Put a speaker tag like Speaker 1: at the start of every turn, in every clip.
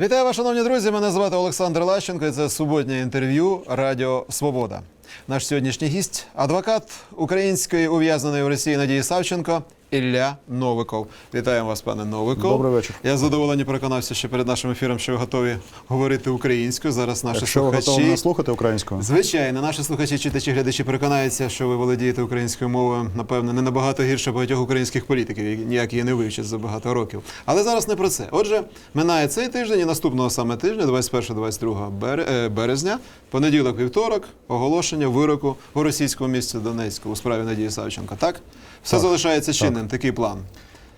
Speaker 1: Вітаю вас, шановні друзі. Мене звати Олександр Лащенко. і Це суботнє інтерв'ю Радіо Свобода. Наш сьогоднішній гість адвокат української ув'язненої в Росії Надії Савченко Ілля Новиков. Вітаємо вас, пане Новиков.
Speaker 2: Добрий вечір.
Speaker 1: Я з задоволенням переконався ще перед нашим ефіром, що ви готові говорити українською. Зараз наші
Speaker 2: Якщо ви
Speaker 1: слухачі.
Speaker 2: готові мене слухати українською,
Speaker 1: Звичайно, наші слухачі, читачі, глядачі переконаються, що ви володієте українською мовою, напевно, не набагато гірше багатьох українських політиків, які ніяк її не вивчать за багато років. Але зараз не про це. Отже, минає цей тиждень і наступного саме тижня, 21-22 бере- е, березня, понеділок, вівторок, оголошення вироку у російському місті Донецьку у справі Надії Савченко. Так? Все
Speaker 2: Так.
Speaker 1: залишається чинним, такий план.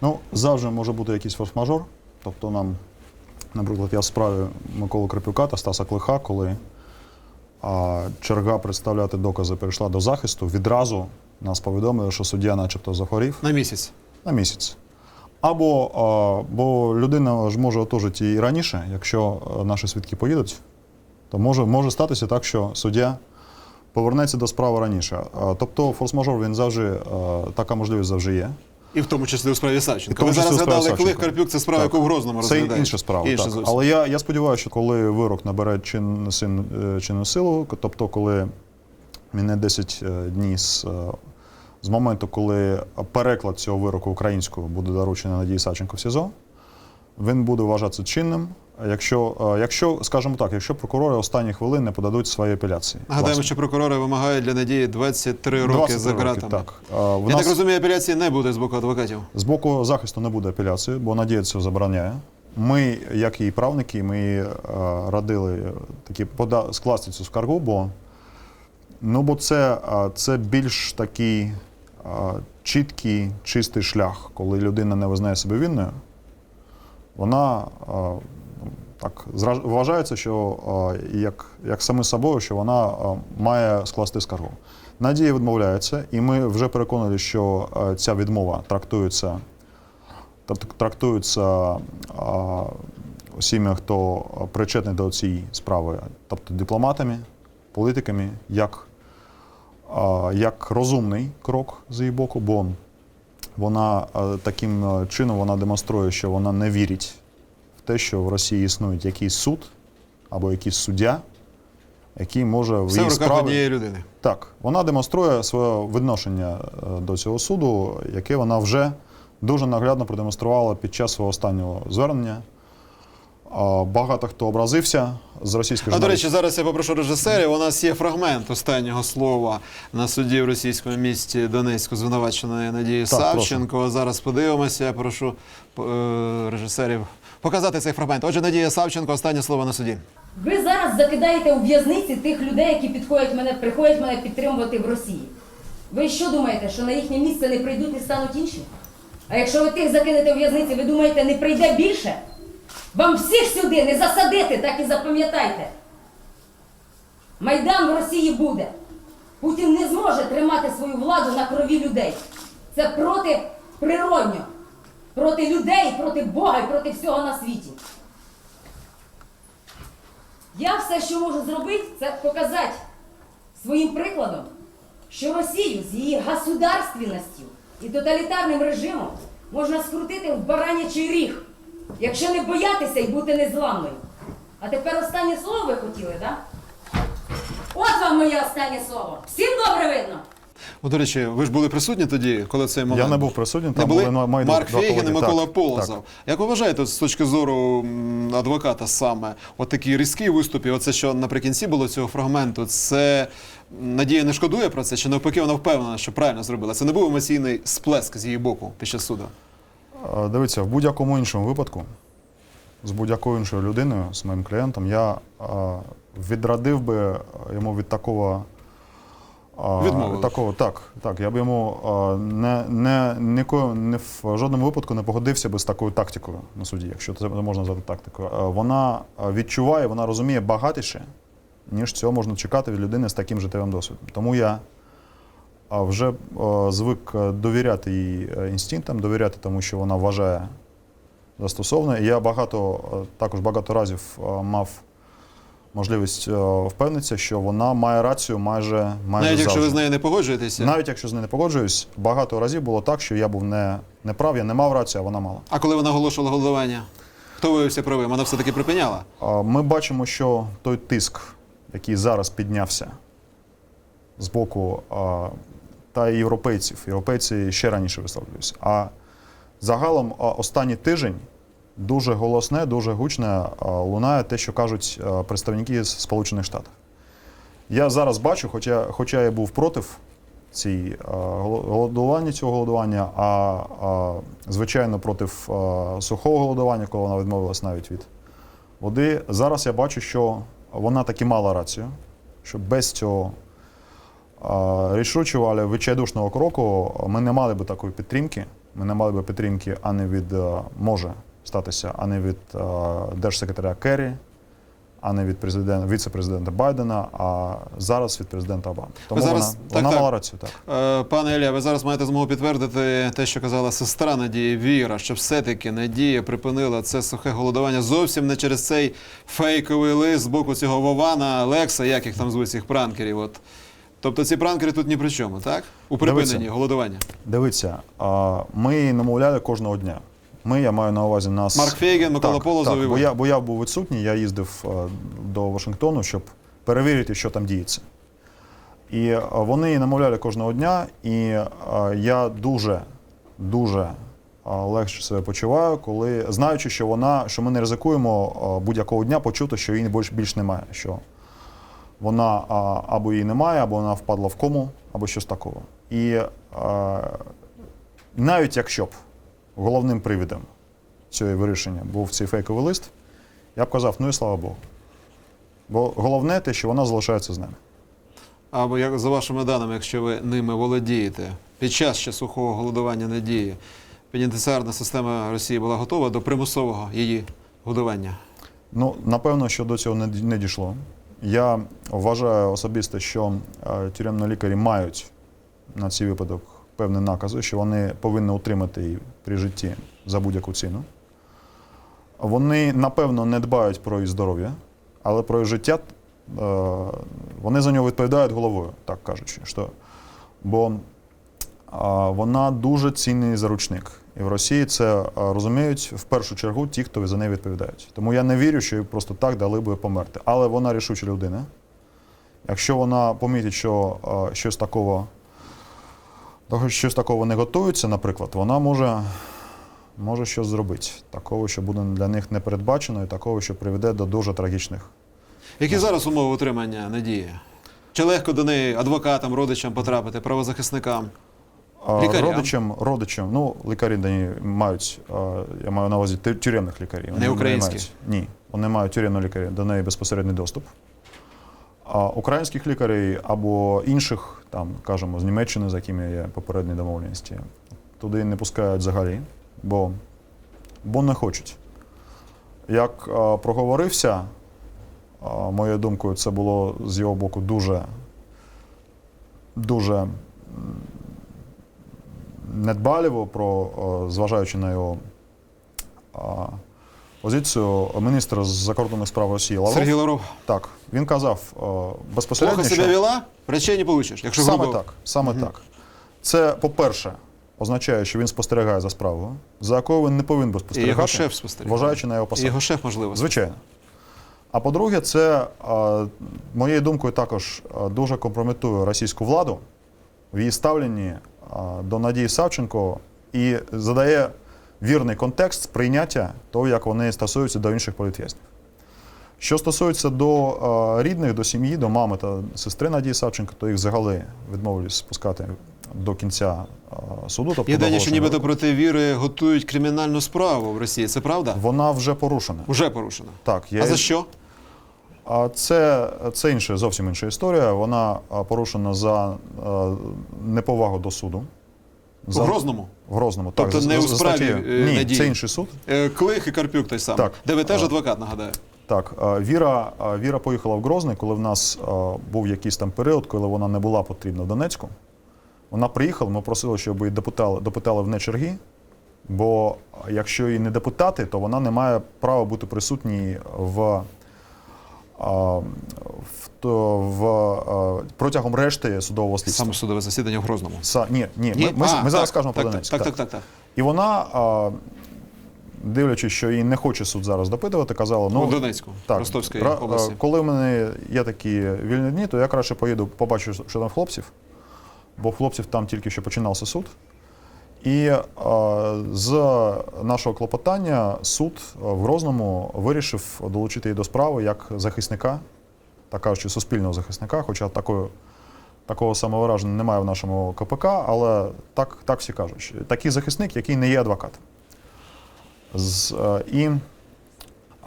Speaker 2: ну завжди може бути якийсь форс-мажор. Тобто нам, наприклад, я в справі Миколи Крапюка та Стаса Клиха, коли а, черга представляти докази перейшла до захисту, відразу нас повідомили, що суддя начебто захворів
Speaker 1: На місяць.
Speaker 2: на місяць. Або а, бо людина ж може отужити і раніше, якщо наші свідки поїдуть, то може, може статися так, що суддя повернеться до справи раніше. Тобто форс-мажор він завжди, така можливість завжди є.
Speaker 1: І в тому числі у справі Савченко.
Speaker 2: в
Speaker 1: зараз згадали Клих Карпюк, це справа,
Speaker 2: Так.
Speaker 1: яку в Грозному
Speaker 2: Це інша справа.
Speaker 1: Інша
Speaker 2: так.
Speaker 1: зовсім.
Speaker 2: Але я, я сподіваюся, що коли вирок набере чин, е, чинну силу, тобто коли міне 10 е, днів з, е, з моменту, коли переклад цього вироку українською буде доручений Надії Савченко в СІЗО, він буде вважатися чинним. Якщо, якщо, скажімо так, якщо прокурори останні хвилини не подадуть свої апеляції.
Speaker 1: Нагадаємо,
Speaker 2: Власне.
Speaker 1: що прокурори вимагають для Надії 23 роки
Speaker 2: 23
Speaker 1: за
Speaker 2: роки,
Speaker 1: ґратами.
Speaker 2: Так. В
Speaker 1: Я
Speaker 2: нас-
Speaker 1: так розумію, апеляції не буде з боку адвокатів.
Speaker 2: З боку захисту не буде апеляції, бо Надія це забороняє. Ми, як і правники, ми е, радили такі пода- скласти цю скаргу, бо, ну, бо це, це більш такий чіткий, чистий шлях, коли людина не визнає себе винною, вона так вважається, що як, як саме собою, що вона має скласти скаргу. Надія відмовляється, і ми вже переконані, що ця відмова трактується, трак- трактується а, усіма, хто причетний до цієї справи, тобто дипломатами, політиками, як, як розумний крок з її боку, бо вона таким чином вона демонструє, що вона не вірить те, що в Росії існує якийсь суд або якийсь суддя, який може в
Speaker 1: Все в
Speaker 2: її справі...
Speaker 1: однієї людини.
Speaker 2: Так, вона демонструє своє відношення е, до цього суду, яке вона вже дуже наглядно продемонструвала під час свого останнього звернення. Багато хто образився з російської
Speaker 1: А до речі, зараз я попрошу режисерів. У нас є фрагмент останнього слова на суді в російському місті Донецьку звинуваченої Надії
Speaker 2: Так,
Speaker 1: Савченко. Зараз подивимося. Я прошу е, режисерів показати цей фрагмент. Отже, Надія Савченко, останнє слово на суді.
Speaker 3: Ви зараз закидаєте у в'язниці тих людей, які підходять мене, приходять мене підтримувати в Росії. Ви що думаєте, що на їхнє місце не прийдуть і стануть інші? А якщо ви тих закинете у в'язниці, ви думаєте, не прийде більше? Вам всіх сюди не засадити, так і запам'ятайте. Майдан в Росії буде. Путін не зможе тримати свою владу на крові людей. Це проти природньо, проти людей, проти Бога і проти всього на світі. Я все, що можу зробити, це показати своїм прикладом, що Росію з її государственністю і тоталітарним режимом можна скрутити в баранячий ріг, якщо не боятися і бути незламною. А тепер останнє слово ви хотіли, так? От вам моє останнє слово. Всім добре видно.
Speaker 1: О, до речі, ви ж були присутні тоді, коли цей момент.
Speaker 2: Я не був присутній, там
Speaker 1: були
Speaker 2: мої
Speaker 1: Марк Фейгін і. Микола Полозов.
Speaker 2: так.
Speaker 1: Як ви вважаєте, з точки зору адвоката саме, от такий різкий виступ, оце, що наприкінці було цього фрагменту, це Надія не шкодує про це, чи навпаки вона впевнена, що правильно зробила? Це не був емоційний сплеск з її боку під час суду.
Speaker 2: Дивіться, в будь-якому іншому випадку, з будь-якою іншою людиною, з моїм клієнтом, я відрадив би йому від такого. Е, такого, так, так. Я б йому не, не, ніколи, не в жодному випадку не погодився би з такою тактикою на суді, якщо це можна назвати тактикою. Вона відчуває, вона розуміє багатіше, ніж цього можна чекати від людини з таким життєвим досвідом. Тому я вже звик довіряти її е, інстинктам, довіряти тому, що вона вважає застосовно. Я багато, також багато разів мав можливість е, впевнитися, що вона має рацію майже, майже
Speaker 1: Навіть якщо ви з нею не погоджуєтеся.
Speaker 2: Навіть якщо з нею не погоджуюсь, багато разів було так, що я був не, не прав, я не мав рацію, а вона мала.
Speaker 1: А коли вона оголошувала голодування? Хто виявився правим? Вона все-таки припиняла.
Speaker 2: Ми бачимо, що той тиск, який зараз піднявся з боку та європейців, європейці ще раніше висловлюються. А загалом останній тиждень дуже голосне, дуже гучне лунає те, що кажуть представники з Сполучених Штатів. Я зараз бачу, хоча, хоча я був проти цій голодування цього голодування, а, звичайно проти сухого голодування, коли вона відмовилась навіть від води. Зараз я бачу, що вона таки мала рацію, що без цього рішучого, але відчайдушного кроку ми не мали би такої підтримки. Ми не мали би підтримки, а не від може статися, а не від а, держсекретаря Керрі, а не від президента, віце-президента Байдена, а зараз від президента Обами. Тому
Speaker 1: зараз-
Speaker 2: вона,
Speaker 1: так,
Speaker 2: вона
Speaker 1: так.
Speaker 2: мала рацію, так.
Speaker 1: Е, Пане Ілля, ви зараз маєте змогу підтвердити те, що казала сестра Надії Віра, що все-таки Надія припинила це сухе голодування зовсім не через цей фейковий лист з боку цього Вована, Лекса, як їх там звуть цих пранкерів. От. Тобто ці пранкери тут ні при чому, так? У припиненні
Speaker 2: Дивіться.
Speaker 1: голодування.
Speaker 2: Дивіться, ми намовляли кожного дня. Ми, я маю на увазі нас.
Speaker 1: Марк Фейген, Микола
Speaker 2: так,
Speaker 1: Полозов і
Speaker 2: так, бо
Speaker 1: ви.
Speaker 2: я, бо я був відсутній, я їздив е, до Вашингтону, щоб перевірити, що там діється. І е, вони намовляли кожного дня, і е, я дуже, дуже е, легше себе почуваю, коли знаючи, що вона, що ми не ризикуємо е, будь-якого дня почути, що її більш, більш немає. Що вона або її немає, або вона впадла в кому, або щось такого. І е, навіть якщо б головним привідом цього вирішення був цей фейковий лист, я б казав, ну і слава Богу. Бо головне те, що вона залишається з нами.
Speaker 1: Або як за вашими даними, якщо ви ними володієте, під час ще сухого голодування Надії, пенітенціарна система Росії була готова до примусового її годування.
Speaker 2: Ну, напевно, що до цього не, не дійшло. Я вважаю особисто, що е, тюремні лікарі мають на цей випадок певні накази, що вони повинні утримати її при житті за будь-яку ціну. Вони, напевно, не дбають про її здоров'я, але про її життя е, вони за нього відповідають головою, так кажучи. Що, бо вона дуже цінний заручник. І в Росії це розуміють в першу чергу ті, хто за неї відповідають. Тому я не вірю, що їй просто так дали би померти. Але вона рішуча людина. Якщо вона помітить, що щось такого, того, щось такого не готується, наприклад, вона може, може щось зробити. Такого, що буде для них не передбачено, і такого, що приведе до дуже трагічних.
Speaker 1: Які зараз умови утримання Надії? Чи легко до неї адвокатам, родичам потрапити, правозахисникам? Лікарям?
Speaker 2: Родичам, родичам, ну, лікарі вони мають, я маю на увазі тюремних лікарів. Вони
Speaker 1: Не українські?
Speaker 2: мають- ні, вони мають тюремні лікарі, до неї безпосередній доступ. А українських лікарів або інших, там, кажемо, з Німеччини, з якими є попередні домовленості, туди не пускають взагалі, бо, бо не хочуть. Як а, проговорився, а, моєю думкою, це було з його боку дуже, дуже недбаліво, про, о, зважаючи на його а, позицію, міністр з закордонних справ Росії Лавров.
Speaker 1: Сергій Лавров,
Speaker 2: Так, він казав о, безпосередньо,
Speaker 1: плохо
Speaker 2: що
Speaker 1: вела, речей не получиш. Якщо
Speaker 2: саме
Speaker 1: грубо.
Speaker 2: так, саме так. Це, по-перше, означає, що він спостерігає за справою, за якою він не повинен би
Speaker 1: І
Speaker 2: спостерігати,
Speaker 1: його шеф спостерігає.
Speaker 2: вважаючи на його
Speaker 1: І
Speaker 2: посаду.
Speaker 1: його шеф, можливо.
Speaker 2: Звичайно. А по-друге, це, а, моєю думкою, також дуже компрометує російську владу в її ставленні до Надії Савченко і задає вірний контекст сприйняття того, як вони стосуються до інших політв'язнів. Що стосується до а, рідних, до сім'ї, до мами та сестри Надії Савченко, то їх взагалі відмовились спускати до кінця а, суду. Тобто
Speaker 1: Є дані, що нібито проти віри готують кримінальну справу в Росії. Це правда?
Speaker 2: Вона вже порушена.
Speaker 1: Уже порушено.
Speaker 2: Так, я
Speaker 1: А за що?
Speaker 2: Це, це інша, зовсім інша історія. Вона порушена за неповагу до суду.
Speaker 1: У Грозному?
Speaker 2: В Грозному,
Speaker 1: Тобто
Speaker 2: так. за-
Speaker 1: не у справі, е,
Speaker 2: Ні,
Speaker 1: Надії?
Speaker 2: це інший суд.
Speaker 1: Е, Клих і Карпюк той самий.
Speaker 2: Так.
Speaker 1: Де ви теж адвокат, нагадаю.
Speaker 2: Так, Віра, Віра поїхала в Грозний, коли в нас був якийсь там період, коли вона не була потрібна в Донецьку. Вона приїхала, ми просили, щоб її допитали, допитали вне черги. Бо якщо її не допитати, то вона не має права бути присутній в, в, в, протягом решти судового слідства.
Speaker 1: Саме судове засідання в Грозному.
Speaker 2: Са, ні, ні,
Speaker 1: Ні?
Speaker 2: ми, ми,
Speaker 1: А,
Speaker 2: ми зараз
Speaker 1: так,
Speaker 2: кажемо про
Speaker 1: так,
Speaker 2: Донецьк.
Speaker 1: Так, так, так, так.
Speaker 2: І вона а, дивлячись, що її не хоче суд зараз допитувати, казала, ну
Speaker 1: у Донецьку,
Speaker 2: так,
Speaker 1: Ростовської області.
Speaker 2: Коли в мене є такі вільні дні, то я краще поїду, побачу, що там хлопців, бо хлопців там тільки що починався суд. І е, з нашого клопотання суд е, в Грозному вирішив долучити її до справи як захисника, так кажучи, суспільного захисника, хоча такої, такого самовираження немає в нашому КПК, але так, так всі кажуть. Такий захисник, який не є адвокат. З, е, і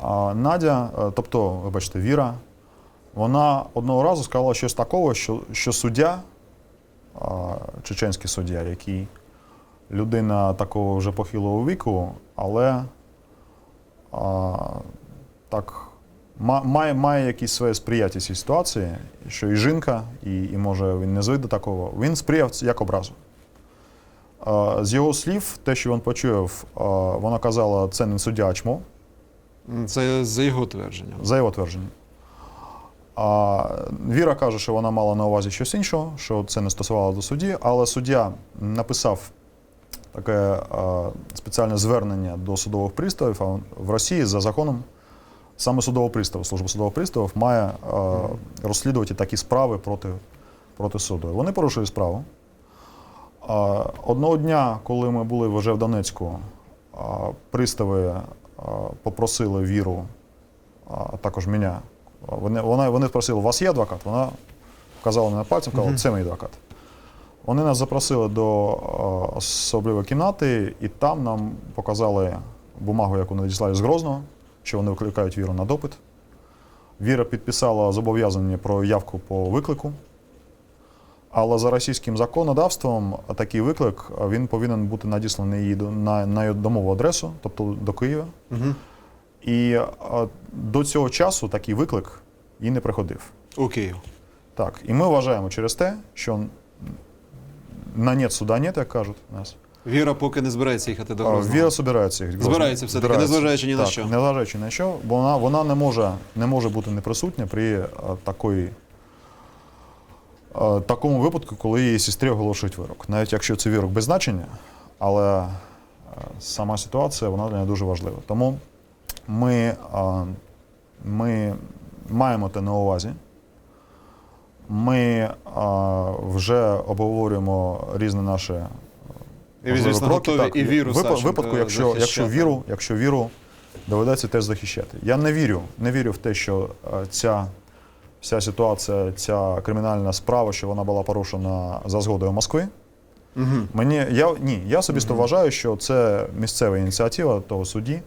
Speaker 2: а Надя, тобто, вибачте, Віра, вона одного разу сказала щось такого, що, що суддя, а, чеченський суддя, який людина такого вже похилого віку, але а, так має, має якісь своє сприяття цій ситуації, що і жінка, і, і може він не звик до такого, він сприяв як образу. А, З його слів, те, що він почув, а, вона казала, це не суддя, чмо.
Speaker 1: Це за його твердженням.
Speaker 2: За його твердженням. А Віра каже, що вона мала на увазі щось іншого, що це не стосувало до судді, але суддя написав таке е, спеціальне звернення до судових приставів. А в Росії за законом саме судовий пристав, служба судових приставів має е, розслідувати такі справи проти, проти суду. Вони порушили справу. Одного дня, коли ми були вже в Донецьку, пристави попросили віру, а також мене. Вони, вона, вони спросили, у вас є адвокат? Вона вказала мене пальцем, сказала, це мій адвокат. Вони нас запросили до особливої кімнати, і там нам показали бумагу, яку надіслали з Грозного, що вони викликають віру на допит. Віра підписала зобов'язання про явку по виклику. Але за російським законодавством такий виклик він повинен бути надісланий до- на, на домову адресу, тобто до Києва.
Speaker 1: Угу.
Speaker 2: І а, до цього часу такий виклик їй не приходив.
Speaker 1: У Київ.
Speaker 2: Так, і ми вважаємо через те, що на нет суда нет, як кажуть нас.
Speaker 1: Віра поки не збирається їхати до Грозного.
Speaker 2: Віра збирається їх.
Speaker 1: Збирається все-таки, незважаючи ні на що.
Speaker 2: Незважаючи на що, бо вона, вона не, може, не може бути неприсутня при такої, такому випадку, коли її сестрі оголошують вирок. Навіть якщо це вирок без значення, але сама ситуація вона для неї дуже важлива. Тому ми, ми маємо те на увазі. Ми а, вже обговорюємо різні наші
Speaker 1: І звісно,
Speaker 2: кроки.
Speaker 1: готові
Speaker 2: Так,
Speaker 1: і віру
Speaker 2: випа-
Speaker 1: Савченко
Speaker 2: випадку, якщо, якщо, віру, якщо віру доведеться теж захищати. Я не вірю, не вірю в те, що е, ця вся ситуація, ця кримінальна справа, що вона була порушена за згодою Москви.
Speaker 1: Мгм.
Speaker 2: Мені я ні, я особисто вважаю, що це місцева ініціатива того судді.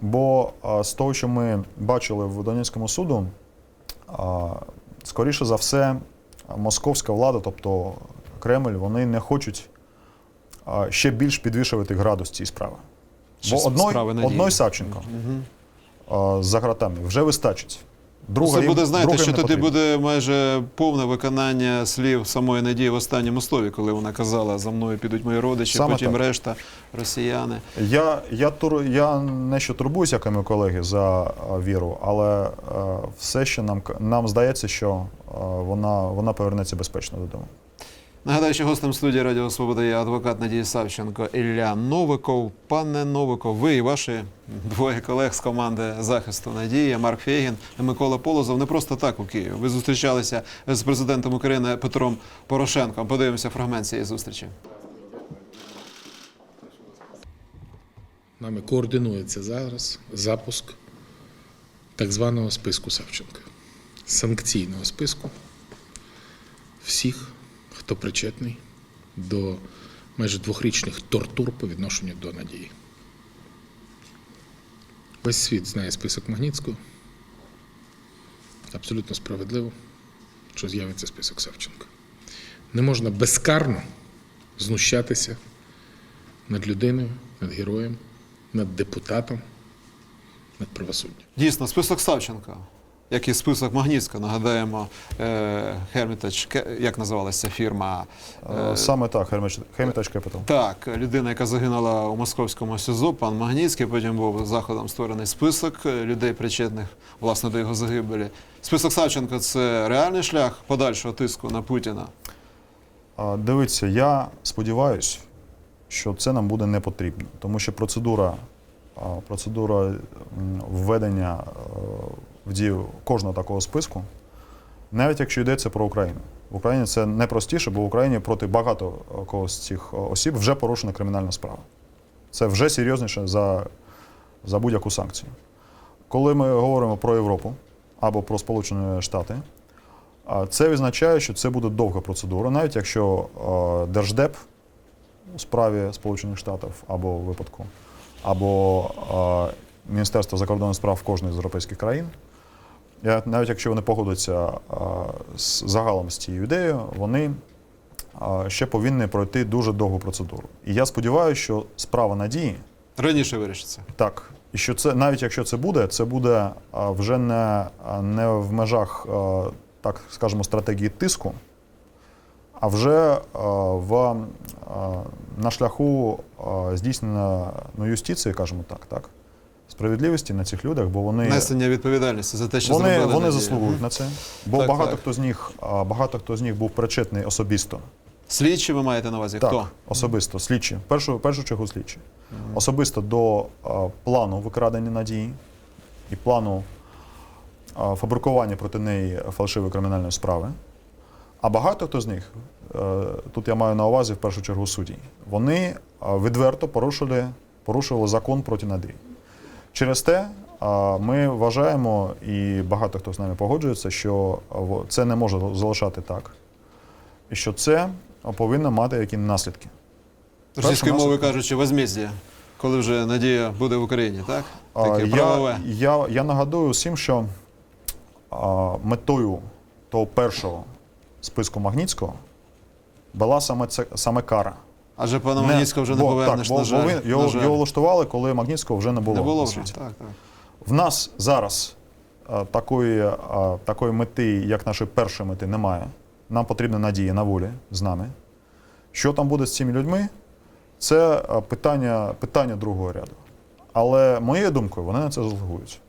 Speaker 2: Бо а, з того, що ми бачили в Донецькому суду, а, скоріше за все, московська влада, тобто Кремль, вони не хочуть ще більш підвішувати градус цієї справи. Бо одної Савченко угу. за гратами вже вистачить. Друга
Speaker 1: Це буде, знаєте, що тоді буде майже повне виконання слів самої надії в останньому слові, коли вона казала за мною підуть мої родичі,
Speaker 2: Саме
Speaker 1: потім
Speaker 2: так.
Speaker 1: решта росіяни.
Speaker 2: Я, я, тур, я не що турбуюся, як і мої колеги, за віру, але е, все ще нам, нам здається, що е, вона, вона повернеться безпечно додому.
Speaker 1: Нагадаю, що гостем студії Радіо Свобода є адвокат Надії Савченко Ілля Новиков. Пане Новиков, ви і ваші двоє колег з команди захисту Надії, Марк Фейгін і Микола Полозов не просто так у Києві. Ви зустрічалися з президентом України Петром Порошенком. Подивимося фрагмент цієї зустрічі.
Speaker 4: Нами координується зараз запуск так званого списку Савченка, санкційного списку всіх, хто причетний до майже двохрічних тортур по відношенню до надії. Весь світ знає список Магнітського. Абсолютно справедливо, що з'явиться список Савченка. Не можна безкарно знущатися над людиною, над героєм, над депутатом, над правосуддям.
Speaker 1: Дійсно, список Савченка, як і список Магнітська, нагадаємо, е, Hermitage, як називалася фірма?
Speaker 2: Е, Саме так, Hermitage Capital.
Speaker 1: Так, людина, яка загинула у московському СІЗО, пан Магнітський, потім був заходом створений список е, людей, причетних власне до його загибелі. Список Савченка це реальний шлях подальшого тиску на Путіна.
Speaker 2: Дивіться, я сподіваюся, що це нам буде не потрібно, тому що процедура процедура введення е, в дію кожного такого списку, навіть якщо йдеться про Україну. В Україні це не простіше, бо в Україні проти багато е, кого з цих е, осіб вже порушена кримінальна справа. Це вже серйозніше за, за будь-яку санкцію. Коли ми говоримо про Європу або про Сполучені Штати, це означає, що це буде довга процедура, навіть якщо е, Держдеп у справі Сполучених Штатів або випадку, або Міністерство закордонних справ кожної з європейських країн. Навіть якщо вони погодяться з загалом з цією ідеєю, вони ще повинні пройти дуже довгу процедуру. І я сподіваюся, що справа надії
Speaker 1: Раніше вирішиться.
Speaker 2: так. І що це навіть якщо це буде, це буде вже не, не в межах, так скажемо, стратегії тиску, а вже в, на шляху здійснення ну, юстиції, кажемо так, так, справедливості на цих людях, бо вони,
Speaker 1: Несення відповідальності за те, що
Speaker 2: вони,
Speaker 1: зробили.
Speaker 2: вони заслугують на це. Бо
Speaker 1: Так,
Speaker 2: багато
Speaker 1: так.
Speaker 2: хто з них, а, багато хто з них був причетний особисто
Speaker 1: Слідчі ви маєте на увазі?
Speaker 2: так,
Speaker 1: Хто?
Speaker 2: особисто, слідчі. Першу, першу чергу слідчі. Особисто до а, плану викрадення надії і плану а, фабрикування проти неї фальшивої кримінальної справи. А багато хто з них, е, тут я маю на увазі в першу чергу судді, вони відверто порушили, порушували закон проти надії. Через те ми вважаємо, і багато хто з нами погоджується, що це не може залишати так, і що це повинно мати якісь наслідки.
Speaker 1: Російською мовою кажучи, возмездя, коли вже Надія буде в Україні, так? Таке правове.
Speaker 2: Я, я, я нагадую всім, що метою того першого списку Магнітського була саме, це, саме кара.
Speaker 1: Адже пана Магнітського вже не
Speaker 2: бо-
Speaker 1: повернеш,
Speaker 2: так,
Speaker 1: на жаль.
Speaker 2: бо його,
Speaker 1: на жаль.
Speaker 2: його влаштували, коли Магнітського вже не було.
Speaker 1: не було вже. Так, так.
Speaker 2: В нас зараз а, такої, а, такої мети, як нашої першої мети, немає. Нам потрібна надія на волі з нами. Що там буде з цими людьми, це питання, питання другого ряду. Але моєю думкою, вони на це заслугують.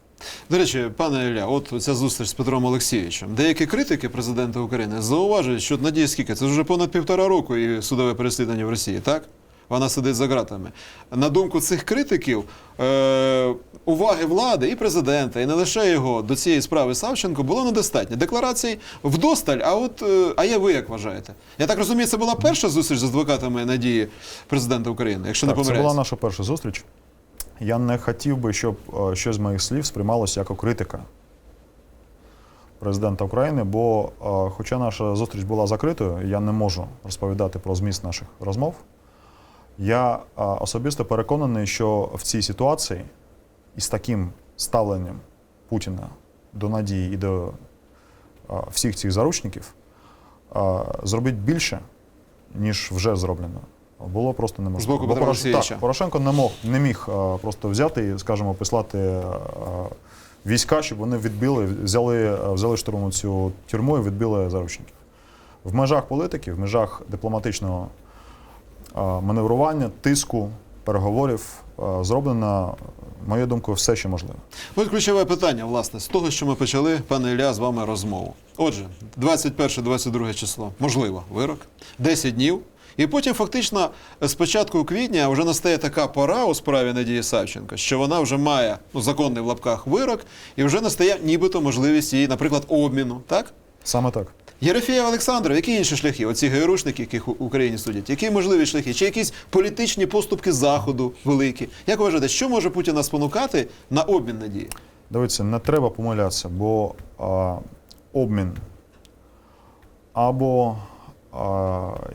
Speaker 1: До речі, пане Ілля, от ця зустріч з Петром Олексійовичем. Деякі критики президента України зауважують, що Надія скільки? Це вже понад півтора року і судове переслідування в Росії, так? Вона сидить за ґратами. На думку цих критиків, е- уваги влади і президента, і не лише його до цієї справи Савченко було недостатньо. Декларацій вдосталь, а от е- а я ви як вважаєте? Я так розумію, це була перша зустріч з адвокатами Надії президента України, якщо не
Speaker 2: Так, це була наша перша зустріч. Я не хотів би, щоб е, щось з моїх слів сприймалося як критика президента України, бо, е, хоча наша зустріч була закритою, я не можу розповідати про зміст наших розмов. Я е, особисто переконаний, що в цій ситуації із таким ставленням Путіна до надії і до всіх цих заручників зробити більше, ніж вже зроблено. Було просто неможливо.
Speaker 1: З боку Петра
Speaker 2: Порош-
Speaker 1: Олексійовича.
Speaker 2: Так, Порошенко не мог не міг е, просто взяти і, скажімо, послати е, війська, щоб вони відбили, взяли, е, взяли штурмом цю тюрму і відбили заручників. В межах політики, в межах дипломатичного маневрування, тиску, переговорів зроблено, моєю думкою, все, що можливо.
Speaker 1: От ключове питання, власне, з того, що ми почали, пане Ілля, з вами розмову. Отже, 21-22 число, можливо, вирок, 10 днів. І потім, фактично, з початку квітня вже настає така пора у справі Надії Савченко, що вона вже має ну, законний в лапках вирок, і вже настає нібито можливість її, наприклад, обміну. Так?
Speaker 2: Саме так.
Speaker 1: Єрофєєв Олександров, які інші шляхи? Оці ГРУшники, яких у Україні судять, які можливі шляхи? Чи якісь політичні поступки Заходу великі? Як вважаєте, що може Путіна спонукати на обмін надії?
Speaker 2: Дивіться, не треба помилятися, бо а, обмін або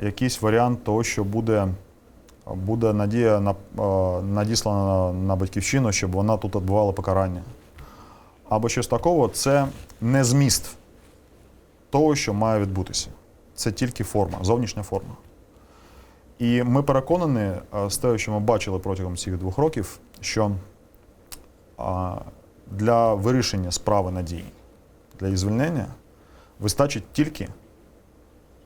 Speaker 2: якийсь варіант того, що буде, буде надія на, надіслана на, на батьківщину, щоб вона тут відбувала покарання. Або щось такого, це не зміст того, що має відбутися. Це тільки форма, зовнішня форма. І ми переконані з того, що ми бачили протягом цих двох років, що для вирішення справи надії, для її звільнення вистачить тільки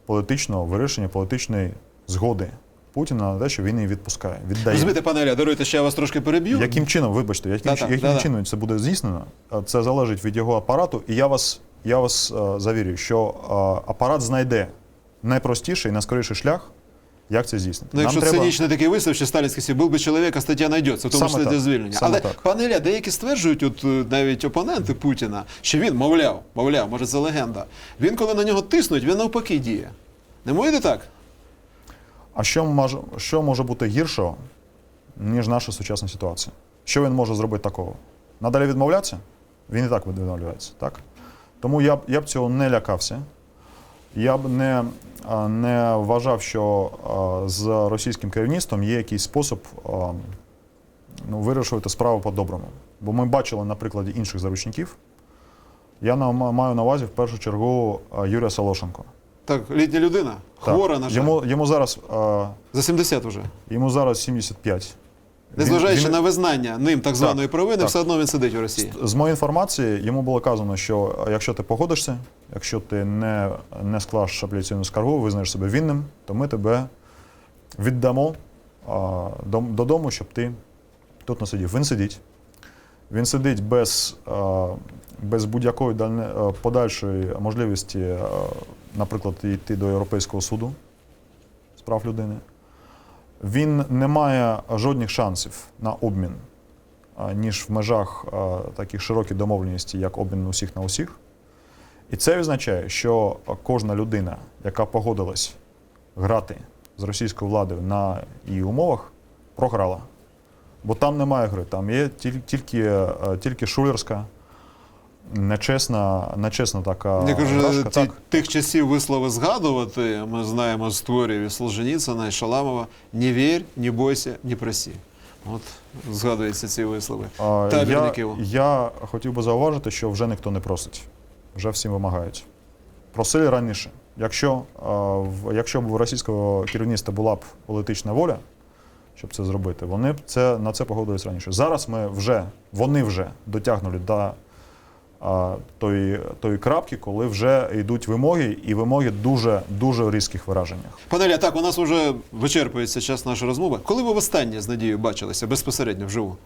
Speaker 2: політичного вирішення, політичної згоди Путіна на те, що він її відпускає, віддає.
Speaker 1: Розумієте, пане Оля, даруйте, ще я вас трошки переб'ю.
Speaker 2: Яким чином, вибачте, яким,
Speaker 1: Да-да,
Speaker 2: яким
Speaker 1: да-да.
Speaker 2: чином це буде здійснено, це залежить від його апарату. І я вас, я вас е, завірю, що е, апарат знайде найпростіший, найскоріший шлях як це здійснити.
Speaker 1: Ну, якщо цинічний такий вислів, що сталінський світ, був би чоловік, а стаття знайдеться, в тому числі для звільнення.
Speaker 2: Саме
Speaker 1: Але,
Speaker 2: так.
Speaker 1: пане Ілля, деякі стверджують, от е, навіть опоненти Путіна, що він, мовляв, мовляв, може це легенда. Він, коли на нього тиснуть, він навпаки діє. Не може так?
Speaker 2: А що може, що може бути гіршого, ніж наша сучасна ситуація? Що він може зробити такого? Надалі відмовлятися? Він і так відмовляється, так? Тому я б, я б цього не лякався. Я б не, не вважав, що з російським керівництвом є якийсь спосіб ну, вирішувати справу по-доброму. Бо ми бачили на прикладі інших заручників. Я на, маю на увазі в першу чергу Юрія Солошенко.
Speaker 1: Так, літня людина,
Speaker 2: Так.
Speaker 1: хвора, на жаль.
Speaker 2: Йому, йому зараз
Speaker 1: За 70 вже.
Speaker 2: Йому зараз 75.
Speaker 1: Незважаючи
Speaker 2: Він-
Speaker 1: на визнання ним так званої провини,
Speaker 2: так.
Speaker 1: все одно він сидить у Росії.
Speaker 2: З моєї інформації йому було казано, що якщо ти погодишся, якщо ти не, не склаш апеляційну скаргу, визнаєш себе винним, то ми тебе віддамо а, дом- додому, щоб ти тут не сидів. Він сидить. Він сидить без, без будь-якої подальшої можливості, наприклад, йти до Європейського суду з прав людини. Він не має жодних шансів на обмін ніж в межах а, таких широких домовленостей, як обмін усіх на усіх. І це означає, що кожна людина, яка погодилась грати з російською владою на її умовах, програла. Бо там немає гри, там є тільки, е, тільки шулерська, нечесна, нечесна така
Speaker 1: Я кажу,
Speaker 2: грашка.
Speaker 1: ті,
Speaker 2: Так,
Speaker 1: тих часів вислови згадувати, ми знаємо з творів і Солженіцина, і Шаламова. Не вір, не бойся, не просі. От згадуються ці вислови.
Speaker 2: А, я, я хотів би зауважити, що вже ніхто не просить, вже всім вимагають. Просили раніше. Якщо, якщо б у російського керівництва була б політична воля, щоб це зробити, вони б це, на це погодились раніше. Зараз ми вже, вони вже дотягнули до а, тої, тої крапки, коли вже йдуть вимоги, і вимоги дуже дуже різких вираженнях.
Speaker 1: Пане Ілля, так, у нас вже вичерпується час нашої розмови. Коли ви востаннє з Надією бачилися безпосередньо вживу?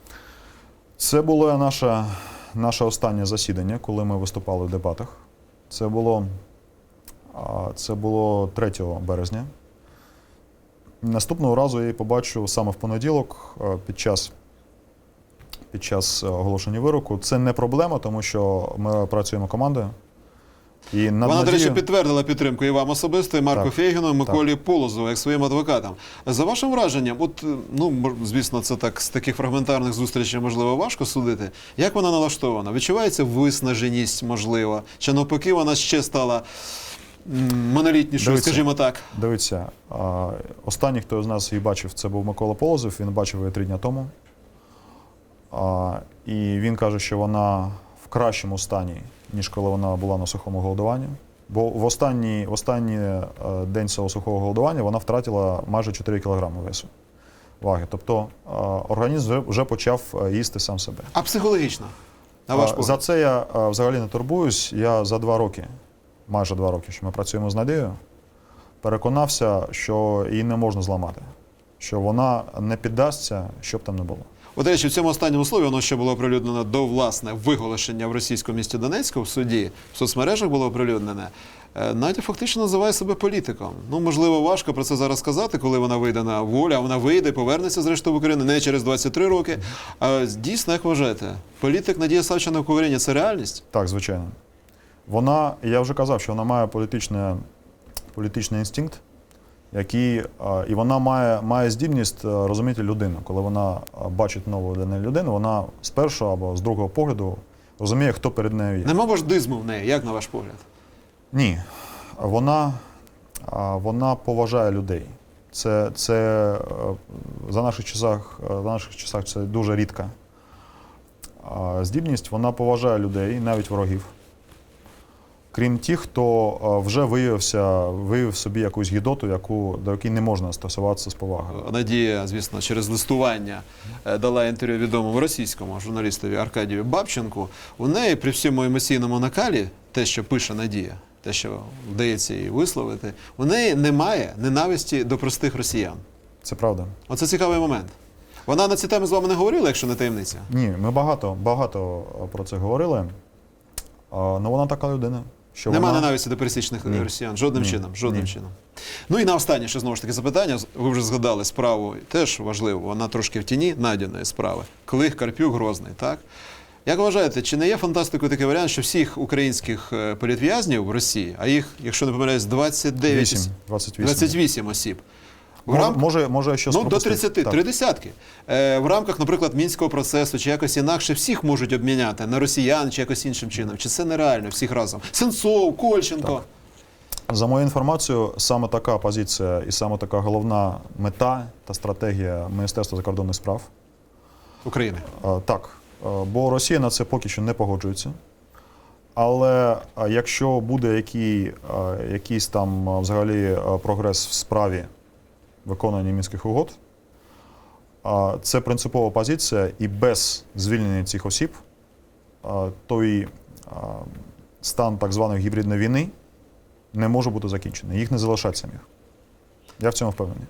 Speaker 2: Це було наше, наше останнє засідання, коли ми виступали в дебатах. Це було, це було 3 березня. Наступного разу я її побачу саме в понеділок під час, під час оголошення вироку. Це не проблема, тому що ми працюємо командою. І
Speaker 1: Вона, до речі, підтвердила підтримку і вам особисто, і Марку
Speaker 2: Так,
Speaker 1: Фейгіну, і Миколі Полозову, як своїм адвокатам. За вашим враженням, от, е, ну, звісно, це так з таких фрагментарних зустрічей, можливо, важко судити. Як вона налаштована? Відчувається виснаженість, можливо? Чи навпаки, вона ще стала монолітнішою, скажімо так?
Speaker 2: Дивіться, останній, хто з нас її бачив, це був Микола Полозов. Він бачив її три дні тому. І він каже, що вона в кращому стані, ніж коли вона була на сухому голодуванні. Бо в останній, в останній е, день цього сухого голодування вона втратила майже 4 кг весу ваги. Тобто е, організм вже, почав е, їсти сам себе.
Speaker 1: А психологічно? На ваш погляд?
Speaker 2: За це я взагалі не турбуюсь. Я за два роки, майже два роки, що ми працюємо з Надією, переконався, що її не можна зламати, що вона не піддасться, що б там не було.
Speaker 1: От, речі, в цьому останньому слові воно ще було оприлюднено до власне виголошення в російському місті Донецьку в суді, в соцмережах було оприлюднене. Е, Надя фактично називає себе політиком. Ну, можливо, важко про це зараз сказати, коли вона вийде на волю, а вона вийде, повернеться зрештою в Україну не через 23 роки. А дійсно, як вважаєте, політик Надія Савченко в Україні це реальність?
Speaker 2: Так, звичайно. Вона, я вже казав, що вона має політичний інстинкт, який, а, і вона має, має здібність розуміти людину. Коли вона бачить нову для неї людину, вона з першого або з другого погляду розуміє, хто перед нею є.
Speaker 1: Нема вождизму в неї, як на ваш погляд?
Speaker 2: Ні. Вона, вона поважає людей. Це, це е, за наших часах, е, за наших часах це дуже рідка здібність. Вона поважає людей, навіть ворогів. Крім тих, хто е, вже виявився, виявив собі якусь гідоту, яку, до якої не можна стосуватися з повагою.
Speaker 1: Надія, звісно, через листування е, дала інтерв'ю відомому російському журналістові Аркадію Бабченку. У неї при всьому емоційному накалі, те, що пише Надія, те, що вдається їй висловити, у неї немає ненависті до простих росіян.
Speaker 2: Це правда.
Speaker 1: Оце цікавий момент. Вона на ці теми з вами не говорила, якщо не таємниця.
Speaker 2: Ні, ми багато, багато про це говорили. Але вона така людина. Що
Speaker 1: Нема
Speaker 2: вона...
Speaker 1: ненависті до пересічних
Speaker 2: Ні.
Speaker 1: росіян. Жодним
Speaker 2: Ні.
Speaker 1: чином. Жодним
Speaker 2: Ні.
Speaker 1: чином. Ну і на останнє, ще знову ж таки запитання. Ви вже згадали справу, теж важливо, вона трошки в тіні Надіної справи. Клих, Карпюк, Грозний, так? Як вважаєте, чи не є фантастикою такий варіант, що всіх українських е, політв'язнів в Росії, а їх, якщо не помиляюсь, 29
Speaker 2: 8, 28.
Speaker 1: 28 осіб. В
Speaker 2: Може, може, може, щось
Speaker 1: Ну, до
Speaker 2: пропустив.
Speaker 1: 30,
Speaker 2: Так.
Speaker 1: три десятки. Е, в рамках, наприклад, мінського процесу чи якось інакше всіх можуть обміняти на росіян чи якось іншим чином. Чи це нереально всіх разом? Сенцов, Кольченко.
Speaker 2: За моєю інформацією, саме така позиція і саме така головна мета та стратегія Міністерства закордонних справ.
Speaker 1: України.
Speaker 2: Е, Так, е, бо Росія на це поки що не погоджується. Але е, якщо буде який, якийсь там взагалі прогрес в справі виконання мінських угод, це принципова позиція, і без звільнення цих осіб той стан так званої гібридної війни не може бути закінчений. Їх не залишать самих. Я в цьому впевнений.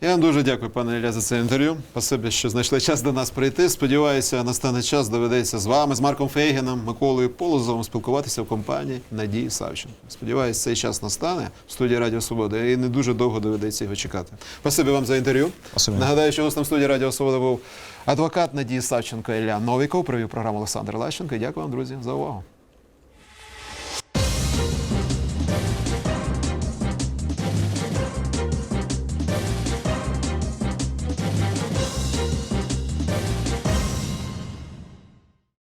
Speaker 1: Я вам дуже дякую, пане Ілля, за це інтерв'ю. Спасибі, що знайшли час до нас прийти. Сподіваюся, настане час доведеться з вами, з Марком Фейгеном, Миколою Полозовим спілкуватися в компанії Надії Савченко. Сподіваюся, цей час настане в студії Радіо Свобода і не дуже довго доведеться його чекати. Спасибі вам за інтерв'ю. Нагадаю, що гостем студії Радіо Свобода був адвокат Надії Савченко Ілля Новіков. Провів програму Олександр Лащенко. І дякую вам, друзі, за увагу.